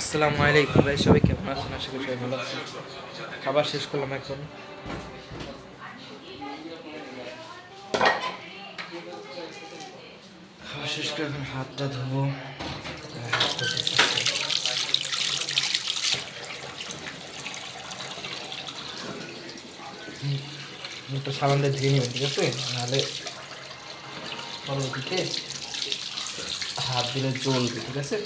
আসসালামু আলাইকুম ভাই, সবাই কেমন আছেন? আশা করি সবাই ভালো আছেন। খাবার শেষ করলাম এখন। খাবার শেষ করে এখন হাতটা ধোবো। একটু সাবান দিয়ে ধুয়ে নেবেন, ঠিক আছে? নাহলে পরবর্তীতে হাত দিলে জ্বলবে, ঠিক আছে?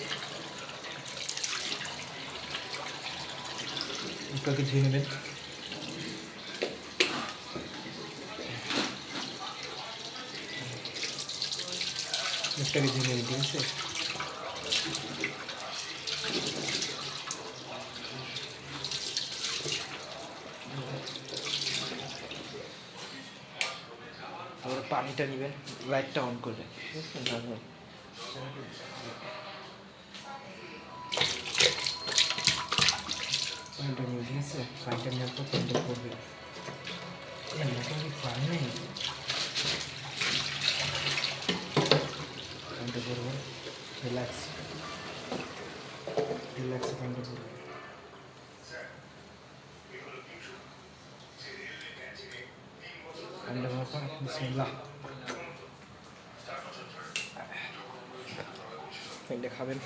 একটু ধুয়ে নেবেন। একটাকে ধুয়ে নেবেন, ঠিক আছে? পানিটা নেবেন লাইটটা অন করবেন, ঠিক আছে তারপর পানিটা নিয়ে ঠিক আছে পানিটা নেওয়ার পর পানিটা করবে। মোটামুটি পানি নেই? পানিটা করব। রিল্যাক্স রিল্যাক্সে পানিটা করার পর বিসমিল্লাহ। পানিটা খাবেন।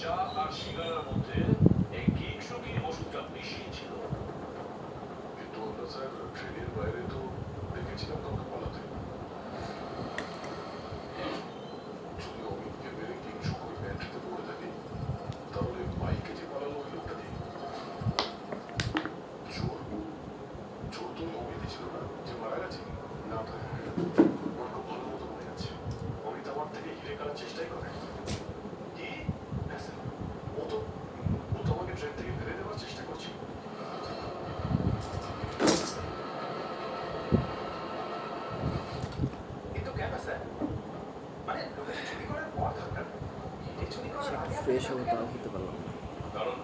চা আর সিগারের মধ্যে এই কিংসুকির ওষুধটা মিশিয়ে ছিল। কিন্তু আমরা স্যার, ট্রেনের বাইরে তো দেখেছিলাম কাউকে পালাতে। ফ্রেশ হব তাও হতে পারলাম না। কারণ